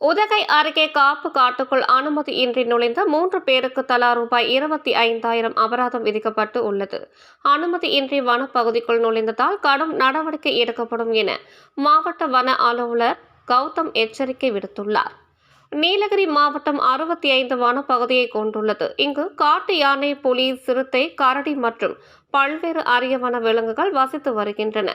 உதகை அருகே காப்பு காட்டுக்குள் அனுமதியின்றி நுழைந்த மூன்று பேருக்கு தலா ரூபாய் இருபத்தி ஐந்தாயிரம் அபராதம் விதிக்கப்பட்டு உள்ளது. அனுமதியின்றி வனப்பகுதிக்குள் நுழைந்ததால் கடும் நடவடிக்கை எடுக்கப்படும் என மாவட்ட வன அலுவலர் கௌதம் எச்சரிக்கை விடுத்துள்ளார். நீலகிரி மாவட்டம் அறுபத்தி ஐந்து வனப்பகுதியை கொண்டுள்ளது. இங்கு காட்டு யானை புலி சிறுத்தை கரடி மற்றும் பல்வேறு அரிய வன விலங்குகள் வசித்து வருகின்றன.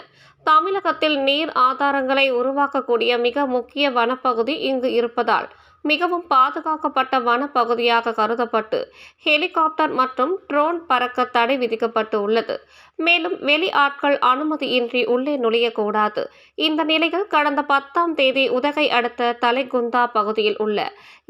தமிழகத்தில் நீர் ஆதாரங்களை உருவாக்கக்கூடிய மிக முக்கிய வனப்பகுதி இங்கு இருப்பதால் மிகவும் பாதுகாக்கப்பட்ட வனப்பகுதியாக கருதப்பட்டு ஹெலிகாப்டர் மற்றும் ட்ரோன் பறக்க தடை விதிக்கப்பட்டு உள்ளது. மேலும் வெளி ஆட்கள் அனுமதியின்றி உள்ளே நுழையக்கூடாது. இந்த நிலையில் கடந்த பத்தாம் தேதி உதகை அடுத்த தலைகுந்தா பகுதியில் உள்ள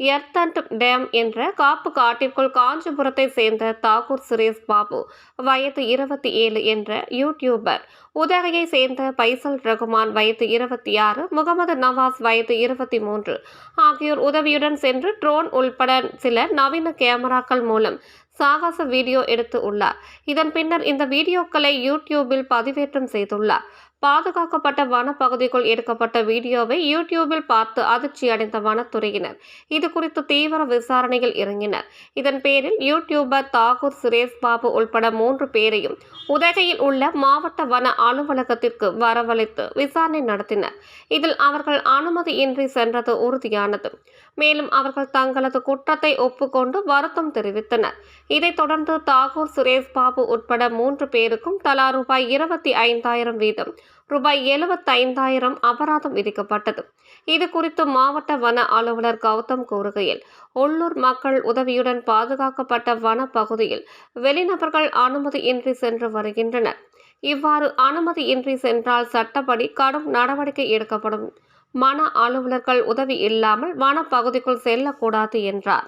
எர்தண்ட் டேம் என்ற காப்பு காட்டிற்குள் காஞ்சிபுரத்தை சேர்ந்த தாகூர் சுரேஷ் பாபு வயது இருபத்தி ஏழு என்ற யூடியூபர் உதகையை சேர்ந்த பைசல் ரகுமான் வயது இருபத்தி ஆறு முகமது நவாஸ் வயது இருபத்தி மூன்று ஆகியோர் உதவியுடன் சென்று ட்ரோன் உள்பட சில நவீன கேமராக்கள் மூலம் சாகச வீடியோ எடுத்து உள்ளார். இதன் பின்னர் இந்த வீடியோக்களை யூடியூபில் பதிவேற்றம் செய்துள்ளார். பாதுகாக்கப்பட்ட வனப்பகுதிக்குள் எடுக்கப்பட்ட வீடியோவை யூடியூபில் பார்த்து அதிர்ச்சி அடைந்த வனத்துறையினர் இது குறித்து தீவிர விசாரணையில் இறங்கினர். இதன் பேரில் யூடியூபர் தாகூர் சுரேஷ் பாபு உள்பட மூன்று பேரையும் உதகையில் உள்ள மாவட்ட வன அலுவலகத்திற்கு வரவழைத்து விசாரணை நடத்தினர். இதில் அவர்கள் அனுமதியின்றி சென்றது உறுதியானது. மேலும் அவர்கள் தங்களது குற்றத்தை ஒப்புக்கொண்டு வருத்தம் தெரிவித்தனர். இதைத் தொடர்ந்து தாகூர் சுரேஷ் பாபு உட்பட மூன்று பேருக்கும் தலா ரூபாய் இருபத்தி ஐந்தாயிரம் வீதம் ரூபாய் எழுபத்தைந்தாயிரம் அபராதம் விதிக்கப்பட்டது. இது குறித்து மாவட்ட வன அலுவலர் கௌதம் கூறுகையில் உள்ளூர் மக்கள் உதவியுடன் பாதுகாக்கப்பட்ட வன பகுதியில் வெளிநபர்கள் அனுமதியின்றி சென்று வருகின்றனர். இவ்வாறு அனுமதியின்றி சென்றால் சட்டப்படி கடும் நடவடிக்கை எடுக்கப்படும். மன அலுவலர்கள் உதவி இல்லாமல் வனப்பகுதிக்குள் செல்லக்கூடாது என்றார்.